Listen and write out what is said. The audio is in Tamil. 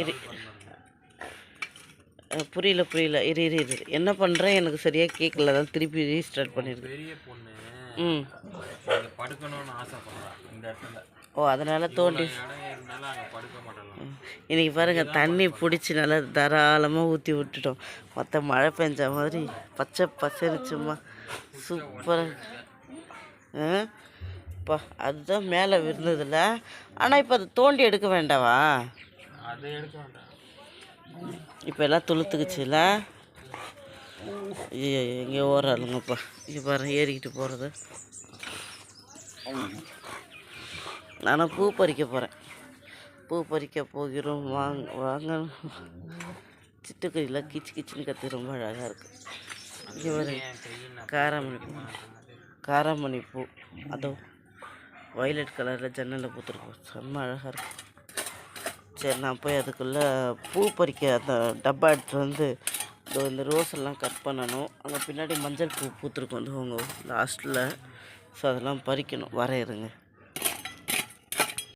இரு. புரியல புரியல. இரு இரு இரு. என்ன பண்ணுறேன் எனக்கு சரியாக கேட்கல தான் திருப்பி ரீஸ்டார்ட் பண்ணியிருக்கேன் பெரிய பொண்ணு. ம். படுக்கணும்னு ஆசைப்படுறா இந்த இடத்துல. ஓ அதனால் தோண்டி இடம் இருந்தாலும் அங்கே படுக்க மாட்டேன் இன்னைக்கு பாருங்க தண்ணி பிடிச்சி நல்லா தாராளமாக ஊற்றி விட்டுட்டோம். மற்ற மழை பெஞ்ச மாதிரி பச்சை பசரிச்சுமா. சூப்பராக பா அதுதான் மேலே விருந்ததில்ல ஆனால் இப்போ அதை தோண்டி எடுக்க வேண்டாவா? அதை எடுக்க வேண்டாம். இப்போ எல்லாம் துளுத்துக்குச்சுல? ஐயோ எங்கேயோ ஓடுறாளுங்கப்பா. இங்கே பாரு ஏறிக்கிட்டு போகிறது நானும் பூ பறிக்க போகிறேன் பூ பறிக்க போகிறோம். வாங்க வாங்க. சிட்டுக்குருவிலாம் கிச்சு கிச்சுன்னு கத்து ரொம்ப அழகாக இருக்குது இங்கே பாருங்க காராமணி பூ. காராமணி பூ. அதோ வயலட் கலரில் ஜன்னலில் பூத்துருக்கும் செம்ம அழகாக இருக்கும் சரி நான் போய் அதுக்குள்ளே பூ பறிக்க அந்த டப்பா எடுத்துகிட்டு வந்து இந்த ரோஸ் எல்லாம் கட் பண்ணணும். அங்கே பின்னாடி மஞ்சள் பூ பூத்துருக்கு வந்து உங்கள் லாஸ்ட்டில் ஸோ அதெல்லாம் பறிக்கணும். வரையிறங்க.